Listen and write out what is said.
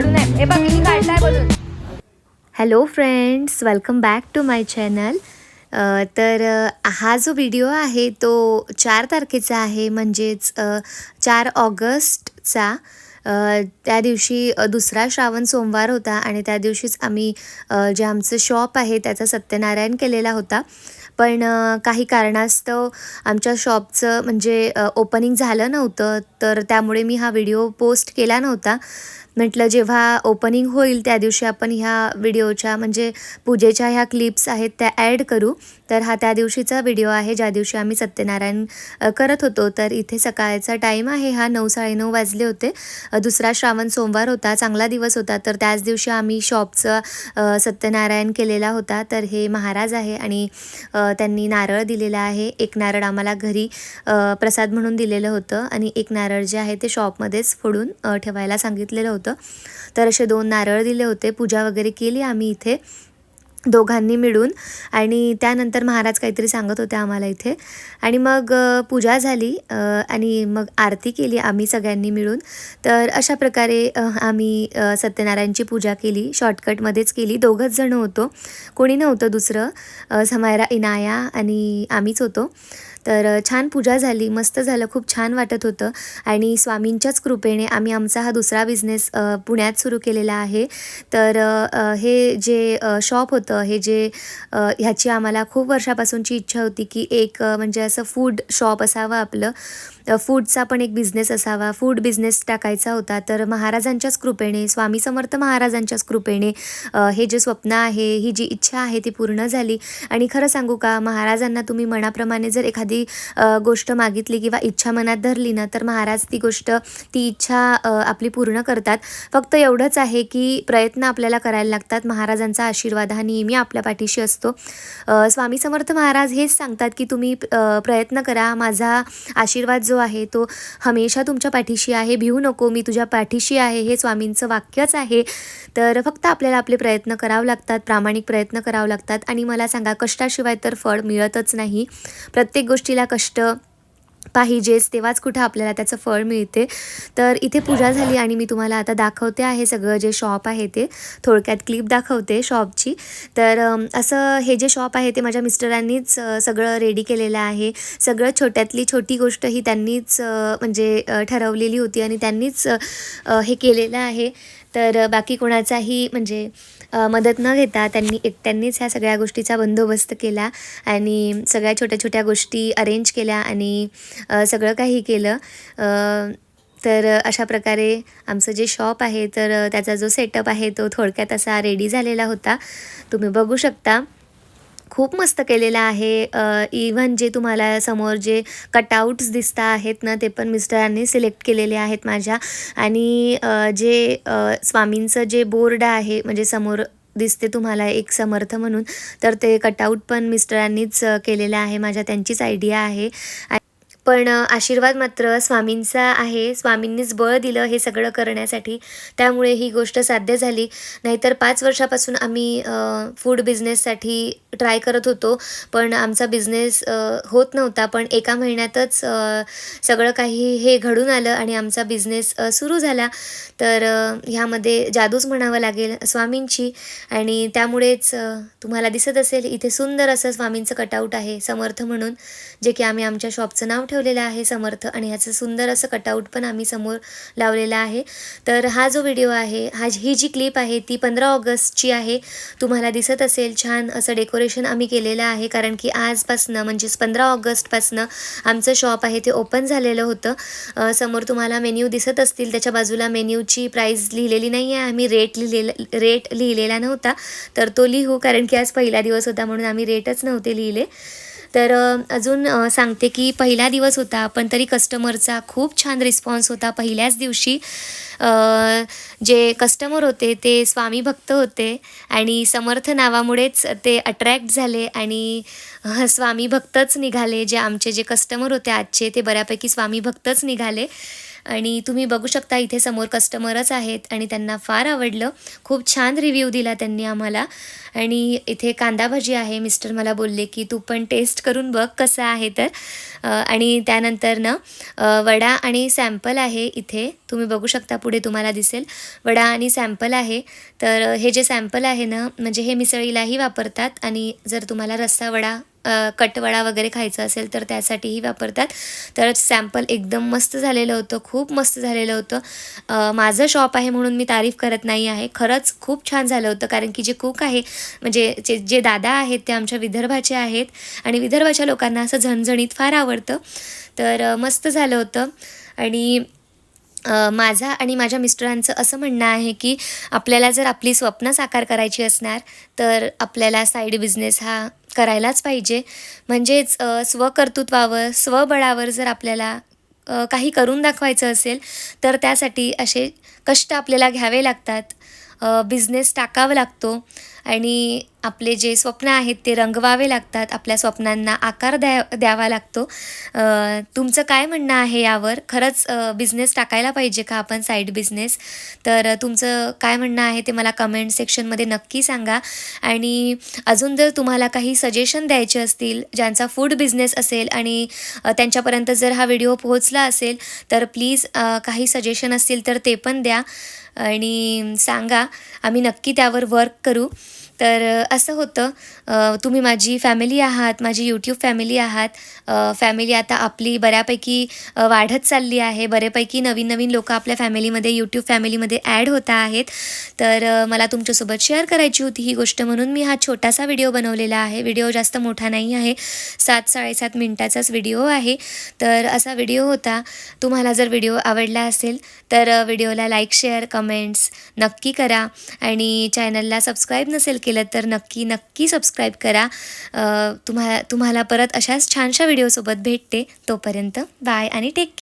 काढू नये. हे बघ मी काढलाय बोलून. Hello friends welcome back to my channel तर हा जो व्हिडिओ आहे तो चार तारखेचा आहे. म्हणजेच चार ऑगस्टचा. त्या दिवशी दुसरा श्रावण सोमवार होता आणि त्या दिवशीच आम्ही जे आमचं शॉप आहे त्याचा सत्यनारायण केलेला होता. पण काही कारणास्तव आमच्या शॉपचं म्हणजे ओपनिंग झालं नव्हतं. तर त्यामुळे मी हा व्हिडिओ पोस्ट केला नव्हता. म्हटलं जेव्हा ओपनिंग होईल त्या दिवशी आपण ह्या व्हिडिओच्या म्हणजे पूजेच्या ह्या क्लिप्स आहेत त्या ॲड करू. तर हा त्या दिवशीचा व्हिडिओ आहे ज्या दिवशी आम्ही सत्यनारायण करत होतो. तर इथे सकाळचा टाईम आहे. हा नऊ साडेनऊ वाजले होते. दुसरा श्रावण सोमवार होता. चांगला दिवस होता. तर त्याच दिवशी आम्ही शॉपचं सत्यनारायण केलेला होता. तर हे महाराज आहे आणि त्यांनी नारळ दिलेला आहे. एक नारळ आम्हाला घरी प्रसाद म्हणून दिलेलं होतं. आणि एक नारळ जे आहे ते शॉपमध्येच फोडून ठेवायला सांगितलेलं होतं. तर असे दोन नारळ दिले होते. पूजा वगैरे केली आम्ही इथे दोघांनी मिळून. आणि त्यानंतर महाराज काहीतरी सांगत होते आम्हाला इथे. आणि मग पूजा झाली. आणि मग आरती केली आम्ही सगळ्यांनी मिळून. तर अशा प्रकारे आम्ही सत्यनारायणची पूजा केली. शॉर्टकटमध्येच केली. दोघंच जण होतो. कोणी नव्हतं दुसरं. समायरा इनाया आणि आम्हीच होतो. तर छान पूजा झाली मस्त झालं खूप छान वाटत होतं. आणि स्वामींच्याच कृपेने आम्ही आमचा हा दुसरा बिझनेस पुण्यात सुरू केलेला आहे. तर हे जे शॉप होतं हे जे ह्याची आम्हाला खूप वर्षापासूनची इच्छा होती की एक म्हणजे असं फूड शॉप असावं आपलं. फूडचा पण एक बिझनेस असावा. फूड बिझनेस टाकायचा होता. तर महाराजांच्याच कृपेने स्वामी समर्थ महाराजांच्याच कृपेने हे जे स्वप्न आहे ही जी इच्छा आहे ती पूर्ण झाली. आणि खरं सांगू का महाराजांना तुम्ही मनाप्रमाणे जर एखादी गोष्ट मागितली किंवा इच्छा मनात धरली ना तर महाराज ती गोष्ट ती इच्छा आपली पूर्ण करतात. फक्त एवढंच आहे की प्रयत्न आपल्याला करायला लागतात. महाराजांचा आशीर्वाद हा नेहमी आपल्या पाठीशी असतो. स्वामी समर्थ महाराज हेच सांगतात की तुम्ही प्रयत्न करा. माझा आशीर्वाद जो आहे तो हमेशा तुमच्या पाठीशी आहे. भिवू नको मी तुझ्या पाठीशी आहे. हे स्वामींचं वाक्यच आहे. तर फक्त आपल्याला आपले प्रयत्न करावे लागतात प्रामाणिक प्रयत्न करावे लागतात. आणि मला सांगा कष्टाशिवाय तर फळ मिळतच नाही. प्रत्येक गोष्टीला कष्ट पाहिजेच तेव्हाच कुठं आपल्याला त्याचं फळ मिळते. तर इथे पूजा झाली आणि मी तुम्हाला आता दाखवते आहे सगळं जे शॉप आहे ते. थोडक्यात क्लिप दाखवते शॉपची. तर असं हे जे शॉप आहे ते माझ्या मिस्टरांनीच सगळं रेडी केलेलं आहे. सगळं छोट्यातली छोटी गोष्ट ही त्यांनीच म्हणजे ठरवलेली होती आणि त्यांनीच हे केलेलं आहे. तर बाकी कोणाचाही म्हणजे मदत न घेता त्यांनी एकट्यांनीच ह्या सगळ्या गोष्टीचा बंदोबस्त केला आणि सगळ्या छोट्या छोट्या गोष्टी अरेंज केल्या आणि सगळं काही केलं. तर अशा प्रकारे आमचं जे शॉप आहे तर त्याचा जो सेटअप आहे तो थोडक्यात असा रेडी झालेला होता. तुम्ही बघू शकता. खूप मस्त केलेला आहे. इव्हन जे तुम्हाला समोर जे कटआउट्स दिसता आहेत ना ते पण मिस्टरांनी सिलेक्ट केलेले आहेत माझ्या. आणि जे स्वामींचं जे बोर्ड आहे म्हणजे समोर दिसते तुम्हाला एक समर्थ म्हणून तर ते कटआउट पण मिस्टरांनीच केलेलं आहे. माझ्या त्यांचीच आयडिया आहे. पण आशीर्वाद मात्र स्वामींचा आहे. स्वामींनीच बळ दिलं हे सगळं करण्यासाठी. त्यामुळे ही गोष्ट साध्य झाली. नाहीतर पाच वर्षापासून आम्ही फूड बिझनेससाठी ट्राय करत होतो. पण आमचा बिझनेस होत नव्हता. पण एका महिन्यातच सगळं काही हे घडून आलं आणि आमचा बिझनेस सुरू झाला. तर ह्यामध्ये जादूच म्हणावं लागेल स्वामींची. आणि त्यामुळेच तुम्हाला दिसत असेल इथे सुंदर असं स्वामींचं कटआउट आहे समर्थ म्हणून. जे की आम्ही आमच्या शॉपचं नाव ठेवलेलं आहे समर्थ आणि ह्याचं सुंदर असं कटआउट पण आम्ही समोर लावलेलं आहे. तर हा जो व्हिडिओ आहे हा ही जी क्लिप आहे ती पंधरा ऑगस्टची आहे. तुम्हाला दिसत असेल छान असं डेकोरेशन आम्ही केलेलं आहे. कारण की आजपासनं म्हणजेच पंधरा ऑगस्टपासनं आमचं शॉप आहे ते ओपन झालेलं होतं. समोर तुम्हाला मेन्यू दिसत असतील. त्याच्या बाजूला मेन्यूची प्राईस लिहिलेली नाही आहे आम्ही रेट लिहिलेला रेट लिहिलेला नव्हता. तर तो लिहू कारण की आज पहिला दिवस होता म्हणून आम्ही रेटच नव्हते लिहिले. तर अजून सांगते की पहिला दिवस होता पण तरी कस्टमरचा खूप छान रिस्पॉन्स होता पहिल्याच दिवशी. जे कस्टमर होते ते स्वामी भक्त होते आणि समर्थ नावामुळेच ते अट्रॅक्ट झाले आणि स्वामी भक्तच निघाले. जे आमचे जे कस्टमर होते आजचे ते बऱ्यापैकी स्वामी भक्तच निघाले. आणि तुम्ही बघू शकता इथे समोर कस्टमरच आहेत आणि त्यांना फार आवडलं. खूप छान रिव्ह्यू दिला त्यांनी आम्हाला. आणि इथे कांदा भाजी आहे. मिस्टर मला बोलले की तू पण टेस्ट करून बघ कसं आहे तर. आणि त्यानंतर ना वडा आणि सॅम्पल आहे इथे. तुम्ही बघू शकता पुढे तुम्हाला दिसेल. वडा आणि सॅम्पल आहे. तर हे जे सॅम्पल आहे ना म्हणजे हे मिसळीलाही वापरतात. आणि जर तुम्हाला रस्सा वडा कटवडा वगैरे खायचा असेल तर त्यासाठीही वापरतात. तर सॅम्पल एकदम मस्त झालेलं होतं खूप मस्त झालेलं होतं. माझं शॉप आहे म्हणून मी तारीफ करत नाही आहे. खरंच खूप छान झालं होतं कारण की जे कुक आहे म्हणजे जे जे दादा आहेत ते आमच्या विदर्भाचे आहेत. आणि विदर्भाच्या लोकांना असं झणझणीत फार आवडतं. तर मस्त झालं होतं. आणि माझा आणि माझ्या मिस्टरांचं असं म्हणणं आहे की आपल्याला जर आपली स्वप्न साकार करायची असणार तर आपल्याला साईड बिझनेस हा करायलाच पाहिजे. म्हणजेच स्वकर्तृत्वावर स्वबळावर जर आपल्याला काही करून दाखवायचं असेल तर त्यासाठी असे कष्ट आपल्याला घ्यावे लागतात. बिझनेस टाकावा लागतो. आणि आपले जे स्वप्न आहेत ते रंगवावे लागतात. आपल्या स्वप्नांना आकार द्या द्यावा लागतो. तुमचं काय म्हणणं आहे यावर? खरंच बिझनेस टाकायला पाहिजे का आपण साईड बिझनेस तर तुमचं काय म्हणणं आहे ते मला कमेंट सेक्शनमध्ये नक्की सांगा. आणि अजून जर तुम्हाला काही सजेशन द्यायचे असतील ज्यांचा फूड बिझनेस असेल आणि त्यांच्यापर्यंत जर हा व्हिडिओ पोहोचला असेल तर प्लीज काही सजेशन असतील तर ते पण द्या. आणि सांगा. आम्ही नक्की त्यावर वर्क करू. तर असं होतं तुम्ही माझी फॅमिली आहात माझी यूट्यूब फॅमिली आहात फॅमिली आता आपली बऱ्यापैकी वाढत चालली आहे. बऱ्यापैकी नवीन नवीन लोक आपल्या फॅमिलीमध्ये यूट्यूब फॅमिलीमध्ये ॲड होत आहेत. तर मला तुमच्यासोबत शेअर करायची होती ही गोष्ट म्हणून मी हा छोटासा व्हिडिओ बनवलेला आहे. व्हिडिओ जास्त मोठा नाही आहे सात साडेसात मिनटाचाच व्हिडिओ आहे. तर असा व्हिडिओ होता. तुम्हाला जर व्हिडिओ आवडला असेल तर व्हिडिओला लाईक शेअर कमेंट्स नक्की करा. आणि चॅनलला सबस्क्राईब नसेल केलं तर नक्की नक्की सबस्क्राईब करा. तुम्हा तुम्हाला परत अशाच छानशा व्हिडिओसोबत भेटते. तोपर्यंत बाय आणि टेक